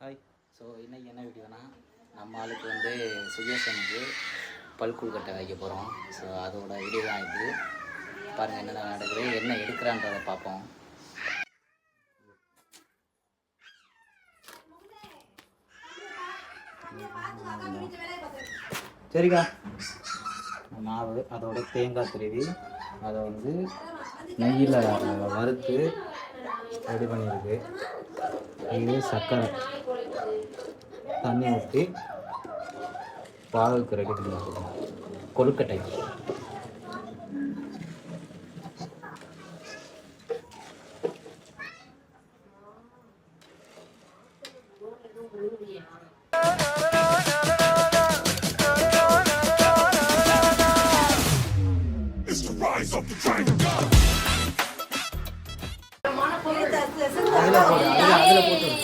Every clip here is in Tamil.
ஹாய் ஸோ இன்றைக்கி என்ன வீடியோனா நம்ம ஆளுக்கு வந்து சுயசனுக்கு பல்குள் கட்டை வைக்க போகிறோம் ஸோ அதோட வீடியோ தான் இது. பாருங்கள் என்னென்ன நடக்குது என்ன எடுக்கிறான்றதை பார்ப்போம். சரிக்கா. மாவு அதோட தேங்காய் திருவி அதை வந்து நெய்யில் வறுத்து ரெடி பண்ணியிருக்கு. இது சர்க்கரை தண்ணி ஊற்றி பாலுக்கு ரெடி பண்ணி வச்சுருக்கோம் கொழுக்கட்டை. அதில் போடு அதில் அதில் போட்டு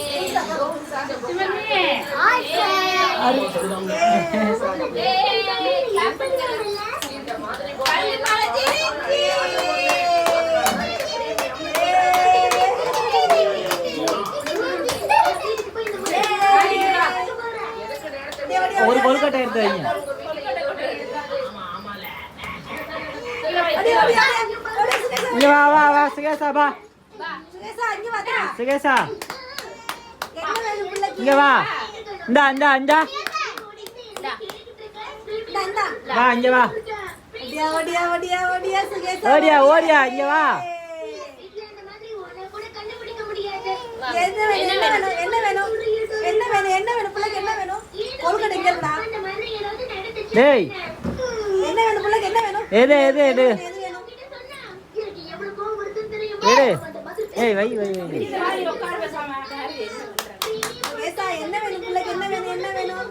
ஒரு கொழுக்கட்டை எடுத்து வைங்க இங்க வா வா வா சுகேஷா வா சுகேஷா இங்க வா. இந்தா இந்தா இந்தா. வா இங்க வா. ஓடியா ஓடியா இங்க வா. டேய் எது எது எது எடு ஏய் வை வை வை என்ன வேணும்? பிள்ளைக்கு என்ன வேணும்? என்ன வேணும் அப்பா மாடு சைக்கிள் தான் வேணும்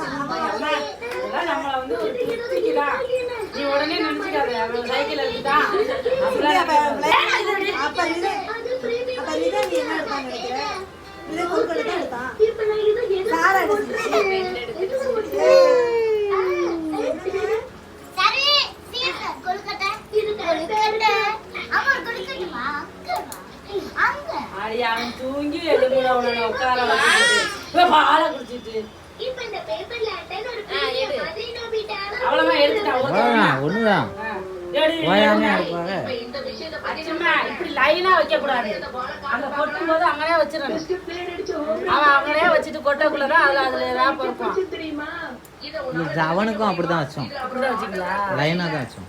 அம்மா. அம்மா. அதெல்லாம் நம்மள வந்து ஒரு திருப்திக்குதான். நீ உடனே நினைச்சுக்காத, சைக்கிள் எடுத்துட்டான். அவன் தூங்கி அவனை உட்கார வச்சுட்டு, பாலை குடிச்சிட்டு. எடுத்துட்டான். ஒண்ணுதான். அச்சம்மா, இப்படி லைனா வைக்க கூடாது அங்க கொட்டும் போது அங்கனே வச்சிடணும். அவன் அங்கனே வச்சுட்டு கொட்டக்குள்ளதான் அதுல அதுல ஏதாவது இது அவனுக்கும் அப்படிதான் வச்சோம். லைனாக தான் வச்சோம்.